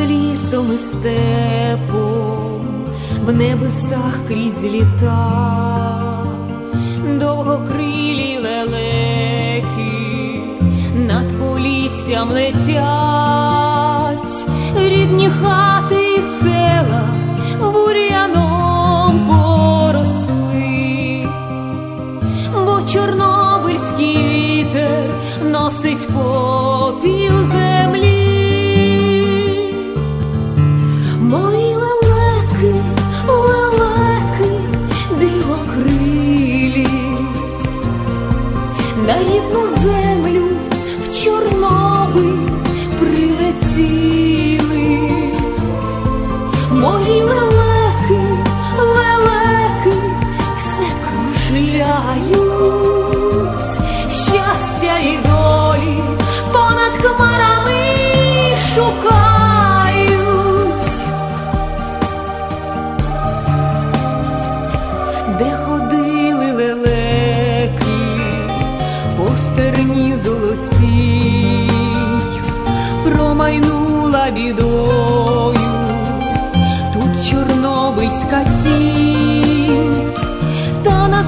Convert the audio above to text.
лісом і степом, в небесах крізь літа, довгокрилі лелеки над поліссям летять, рідні хати і села бур'яном поросли бо чорнобильський вітер носить попіл землі. Мої лелеки, лелеки, білокрилі, на рідну землю в Чорнобиль прилетіли. Мої лелеки, лелеки, все кружляють, стерні золотій, промайнула бідою тут чорнобильська тінь, та над